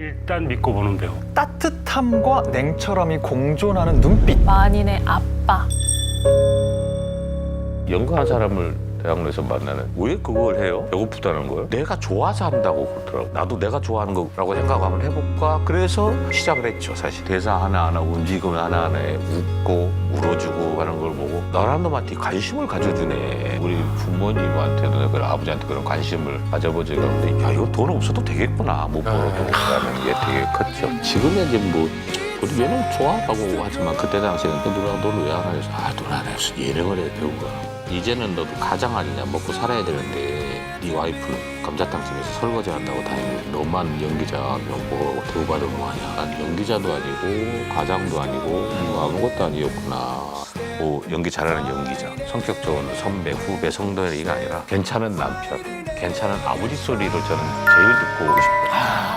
일단 믿고 보는 배우. 따뜻함과 냉철함이 공존하는 눈빛. 만인의 아빠. 연구한 사람을 대학로에서 만나는 왜 그걸 해요? 배고프다는 거예요? 내가 좋아서 한다고 그러더라고. 나도 내가 좋아하는 거라고 생각 한번 해볼까? 그래서 시작을 했죠, 사실. 대사 하나 하나, 움직임 하나하나에 웃고, 울어주고 하는 나란 놈한테 관심을 가져주네. 우리 부모님한테도 내가 아버지한테 그런 관심을 가져보지가 않는데 야, 이거 돈 없어도 되겠구나. 못 벌어도 라는 게 되게 컸죠. 지금은 이제 뭐 우리 얘는 좋아하고 하지만 그때 당시에는 그 누나가 너는 왜 안 하겠어? 아 누나는 무슨 예능을 해 배우가 이제는 너도 가장 아니냐 먹고 살아야 되는데 네 와이프는 감자탕집에서 설거지 한다고 다니고 너만 연기자면 뭐 도발을 뭐하냐 난 연기자도 아니고 과장도 아니고 뭐 아무것도 아니었구나 뭐 연기 잘하는 연기자. 성격 좋은 선배 후배 성도이가 아니라 괜찮은 남편 괜찮은 아버지 소리를 저는 제일 듣고 오고 싶어요